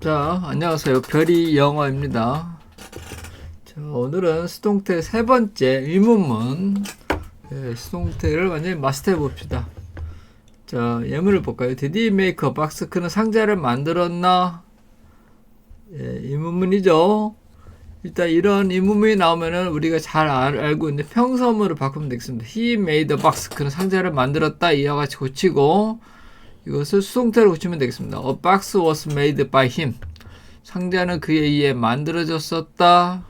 자, 안녕하세요. 별이 영어입니다. 자, 오늘은 수동태 세 번째 의문문. 예, 수동태를 완전히 마스터해 봅시다. 자, 예문을 볼까요? Did he make a box? 그는 상자를 만들었나? 예, 의문문이죠. 일단 이런 의문문이 나오면은 우리가 잘 알, 알고 있는 평서문으로 바꾸면 되겠습니다. He made a box. 그는 상자를 만들었다. 이와 같이 고치고 이것을 수동태로 고치면 되겠습니다. A box was made by him. 상자는 그에 의해 만들어졌었다.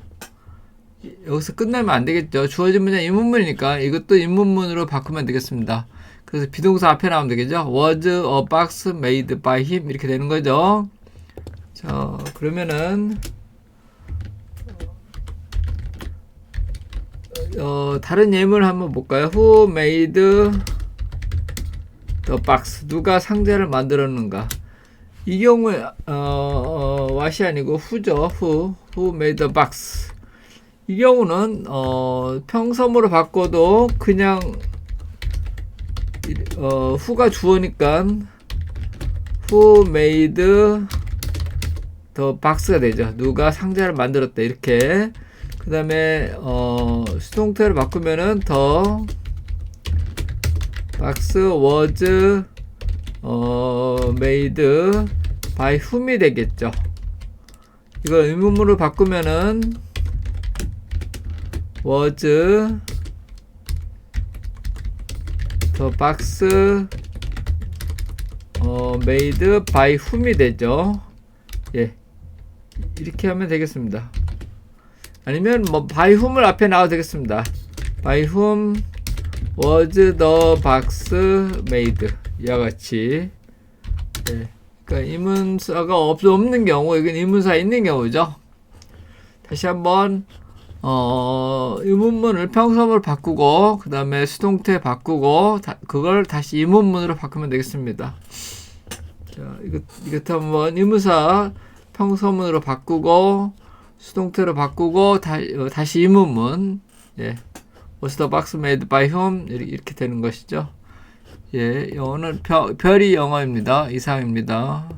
여기서 끝나면 안 되겠죠. 주어진 문장 인문문이니까 이것도 인문문으로 바꾸면 되겠습니다. 그래서 비동사 앞에 나오면 되겠죠. Was a box made by him 이렇게 되는 거죠. 자, 그러면은 어, 다른 예문을 한번 볼까요? Who made the box? 누가 상자를 만들었는가? 이 경우에 어, 어, 아니고 who죠. who, who made? 이 경우는 어, 평섬으로 바꿔도 그냥 어, who가 주어니까 who made the box가 되죠. 누가 상자를 만들었다 이렇게. 그 다음에 어, 수동태를 바꾸면은 더 box was 어, made by whom이 되겠죠. 이거 의문문으로 바꾸면은 was the box 어, made by whom이 되죠. 예. 이렇게 하면 되겠습니다. 아니면 뭐 by whom을 앞에 나와도 되겠습니다. by whom was the box made 이와 같이 예. 그러니까 이문사가 없, 없는 경우 이건 이문사 있는 경우죠. 다시 한번 어, 의문문을 평섬을 바꾸고 그 다음에 수동태 바꾸고 다, 그걸 다시 의문문으로 바꾸면 되겠습니다. 자, 이것 이것 한번 의문사 평서문으로 바꾸고 수동태로 바꾸고 다, 어, 다시 의문문 예. Was the box made by whom? 이렇게, 되는 것이죠. 예, 영어는 별, 별이 영어입니다. 이상입니다.